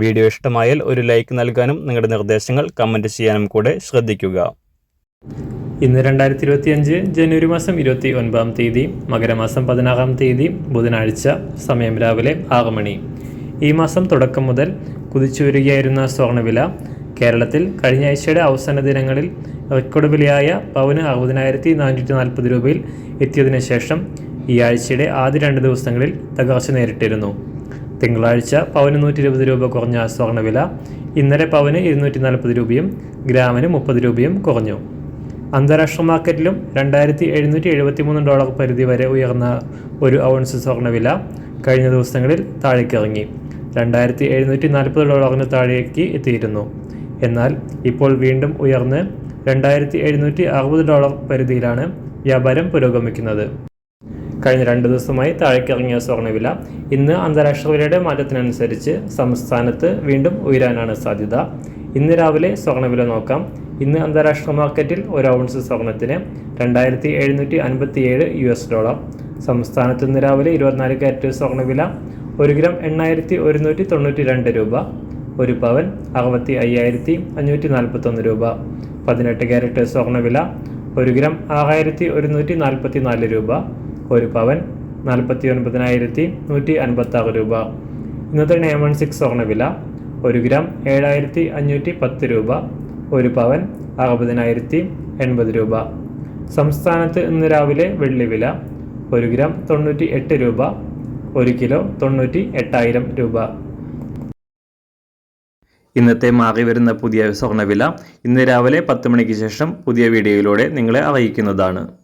Video ഇഷ്ടമായാൽ ഒരു like നൽകാനും നിങ്ങളുടെ നിർദ്ദേശങ്ങൾ കമന്റ് ചെയ്യാനും കൂടെ ശ്രദ്ധിക്കുക. ഇന്ന് രണ്ടായിരത്തി ഇരുപത്തി അഞ്ച് ജനുവരി മാസം ഇരുപത്തി ഒൻപതാം തീയതി മകരമാസം പതിനാറാം തീയതി ബുധനാഴ്ച സമയം രാവിലെ ആറ് മണി. ഈ മാസം തുടക്കം മുതൽ കുതിച്ചുവരികയായിരുന്ന സ്വർണവില കേരളത്തിൽ കഴിഞ്ഞ ആഴ്ചയുടെ അവസാന ദിനങ്ങളിൽ റെക്കോർഡ് വിലയായ പവന് അറുപതിനായിരത്തി നാനൂറ്റി നാൽപ്പത് രൂപയിൽ എത്തിയതിനു ശേഷം ഈ ആഴ്ചയുടെ ആദ്യ രണ്ട് ദിവസങ്ങളിൽ തകർച്ച നേരിട്ടിരുന്നു. തിങ്കളാഴ്ച പവന് നൂറ്റി ഇരുപത് രൂപ കുറഞ്ഞ സ്വർണവില ഇന്നലെ പവന് ഇരുന്നൂറ്റി നാൽപ്പത് രൂപയും ഗ്രാമിന് മുപ്പത് രൂപയും കുറഞ്ഞു. അന്താരാഷ്ട്ര മാർക്കറ്റിലും രണ്ടായിരത്തി എഴുന്നൂറ്റി എഴുപത്തി മൂന്ന് ഡോളർ പരിധി വരെ ഉയർന്ന ഒരു ഔൺസ് സ്വർണവില കഴിഞ്ഞ ദിവസങ്ങളിൽ താഴേക്കിറങ്ങി. രണ്ടായിരത്തി എഴുന്നൂറ്റി നാൽപ്പത് ഡോളറിന് താഴേക്ക് എത്തിയിരുന്നു. എന്നാൽ ഇപ്പോൾ വീണ്ടും ഉയർന്ന് രണ്ടായിരത്തി എഴുന്നൂറ്റി അറുപത് ഡോളർ പരിധിയിലാണ് വ്യാപാരം പുരോഗമിക്കുന്നത്. കഴിഞ്ഞ രണ്ട് ദിവസമായി താഴേക്കിറങ്ങിയ സ്വർണവില ഇന്ന് അന്താരാഷ്ട്ര വിലയുടെ മാറ്റത്തിനനുസരിച്ച് സംസ്ഥാനത്ത് വീണ്ടും ഉയരാനാണ് സാധ്യത. ഇന്ന് രാവിലെ സ്വർണവില നോക്കാം. ഇന്ന് അന്താരാഷ്ട്ര മാർക്കറ്റിൽ ഒരു ഔൺസ് സ്വർണത്തിന് രണ്ടായിരത്തി എഴുന്നൂറ്റി അൻപത്തി ഏഴ് യു എസ് ഡോളർ. സംസ്ഥാനത്ത് ഇന്ന് രാവിലെ ഇരുപത്തിനാല് കാരറ്റ് സ്വർണവില ഒരു ഗ്രാം എണ്ണായിരത്തി ഒരുന്നൂറ്റി തൊണ്ണൂറ്റി രണ്ട് രൂപ ഒരു പവൻ അറുപത്തി അയ്യായിരത്തി അഞ്ഞൂറ്റി നാൽപ്പത്തൊന്ന് രൂപ. പതിനെട്ട് കാരറ്റ് സ്വർണവില ഒരു ഗ്രാം ആറായിരത്തി ഒരുന്നൂറ്റി നാൽപ്പത്തി നാല് രൂപ ഒരു പവൻ നാൽപ്പത്തി ഒൻപതിനായിരത്തി നൂറ്റി അൻപത്തി ആറ് രൂപ. ഇന്നത്തെ നയൻ വൺ സിക്സ് സ്വർണവില ഒരു ഗ്രാം ഏഴായിരത്തി അഞ്ഞൂറ്റി പത്ത് രൂപ ഒരു പവൻ അറുപതിനായിരത്തി എൺപത് രൂപ. സംസ്ഥാനത്ത് ഇന്ന് രാവിലെ വെള്ളി വില ഒരു ഗ്രാം തൊണ്ണൂറ്റി എട്ട് രൂപ ഒരു കിലോ തൊണ്ണൂറ്റി എട്ടായിരം രൂപ. ഇന്നത്തെ മാറി വരുന്ന പുതിയ സ്വർണവില ഇന്ന് രാവിലെ പത്ത് മണിക്ക് ശേഷം പുതിയ വീഡിയോയിലൂടെ നിങ്ങളെ അറിയിക്കുന്നതാണ്.